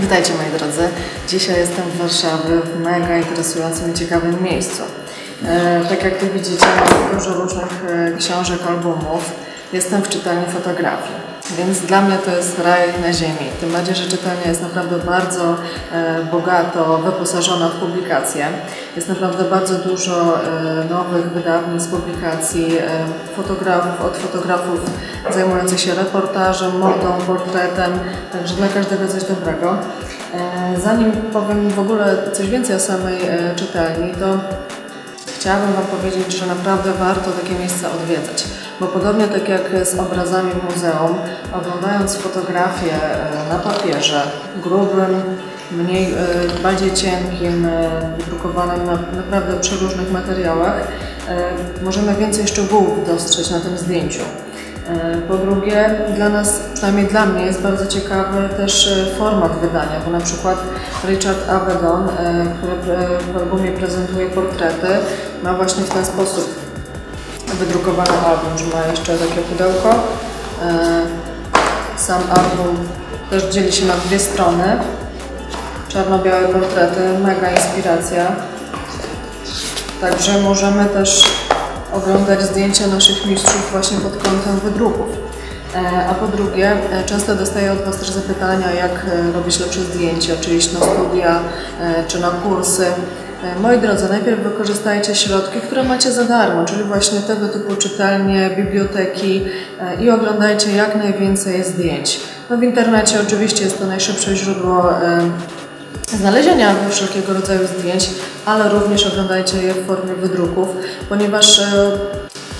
Witajcie moi drodzy. Dzisiaj jestem w Warszawie w mega interesującym i ciekawym miejscu. E, tak jak tu widzicie, mam dużo różnych e, książek, albumów. Jestem w czytelni fotografii. Więc dla mnie to jest raj na ziemi. Tym bardziej, że czytelnia jest naprawdę bardzo e, bogato wyposażona w publikacje. Jest naprawdę bardzo dużo e, nowych wydawnictw, publikacji, e, fotografów, od fotografów zajmujących się reportażem, modą, portretem, także dla każdego coś dobrego. Zanim powiem w ogóle coś więcej o samej czytelni, to Chciałabym Wam powiedzieć, że naprawdę warto takie miejsca odwiedzać, bo podobnie tak jak z obrazami w muzeum, oglądając fotografie e, na papierze, grubym, mniej, e, bardziej cienkim, e, drukowanym na naprawdę przeróżnych materiałach, możemy więcej szczegółów dostrzec na tym zdjęciu. Po drugie, dla nas, przynajmniej dla mnie, jest bardzo ciekawy też format wydania, bo na przykład Richard Avedon, który w albumie prezentuje portrety, ma właśnie w ten sposób wydrukowany album, że ma jeszcze takie pudełko. E, Sam album też dzieli się na dwie strony. Czarno-białe portrety, mega inspiracja. Także możemy też oglądać zdjęcia naszych mistrzów właśnie pod kątem wydruków. E, A po drugie, e, często dostaję od Was też zapytania, jak robić lepsze zdjęcia, czy iść na studia, czy na kursy. E, Moi drodzy, najpierw wykorzystajcie środki, które macie za darmo, czyli właśnie tego typu czytelnie, biblioteki e, i oglądajcie jak najwięcej zdjęć. No w internecie oczywiście jest to najszybsze źródło e, znalezienia wszelkiego rodzaju zdjęć, ale również oglądajcie je w formie wydruków, ponieważ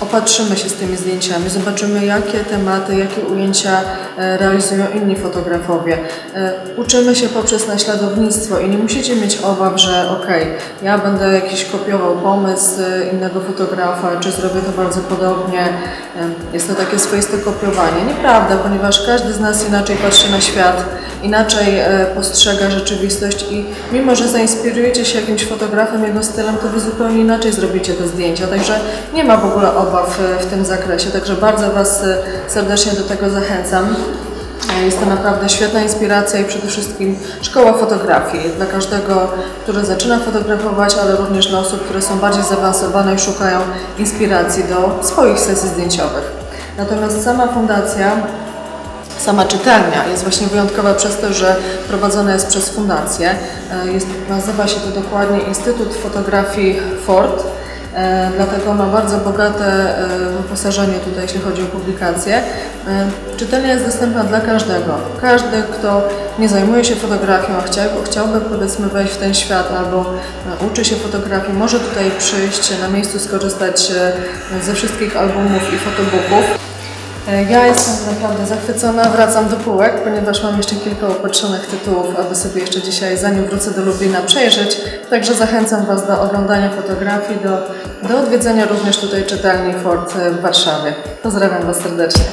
opatrzymy się z tymi zdjęciami, zobaczymy jakie tematy, jakie ujęcia e, realizują inni fotografowie. E, Uczymy się poprzez naśladownictwo i nie musicie mieć obaw, że okej, ja będę jakiś kopiował pomysł e, innego fotografa, czy zrobię to bardzo podobnie. Jest to takie swoiste kopiowanie. Nieprawda, ponieważ każdy z nas inaczej patrzy na świat, inaczej e, postrzega rzeczywistość i mimo, że zainspirujecie się jakimś fotografem, jego stylem, to wy zupełnie inaczej zrobicie te zdjęcia. Także nie ma w ogóle obaw e, w tym zakresie. Także bardzo Was e, serdecznie do tego zachęcam. Jest to naprawdę świetna inspiracja i przede wszystkim szkoła fotografii dla każdego, który zaczyna fotografować, ale również dla osób, które są bardziej zaawansowane i szukają inspiracji do swoich sesji zdjęciowych. Natomiast sama fundacja Sama czytelnia jest właśnie wyjątkowa przez to, że prowadzona jest przez fundację. E, Jest, nazywa się to dokładnie Instytut Fotografii Ford. E, Dlatego ma bardzo bogate e, wyposażenie tutaj, jeśli chodzi o publikacje. Czytelnia jest dostępna dla każdego. Każdy, kto nie zajmuje się fotografią, a chciałby, chciałby powiedzmy wejść w ten świat albo uczy się fotografii, może tutaj przyjść, na miejscu skorzystać ze wszystkich albumów i fotobooków. E, Ja jestem naprawdę zachwycona, wracam do półek, ponieważ mam jeszcze kilka upatrzonych tytułów, aby sobie jeszcze dzisiaj, zanim wrócę do Lublina, przejrzeć. Także zachęcam Was do oglądania fotografii, do, do odwiedzenia również tutaj czytelni Ford w Warszawie. Pozdrawiam Was serdecznie.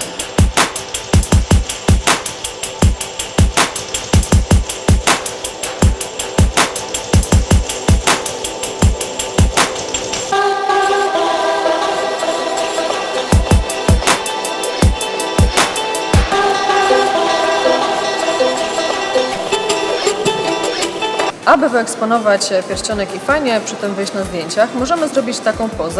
Aby wyeksponować pierścionek i fajnie przy tym wyjść na zdjęciach, możemy zrobić taką pozę.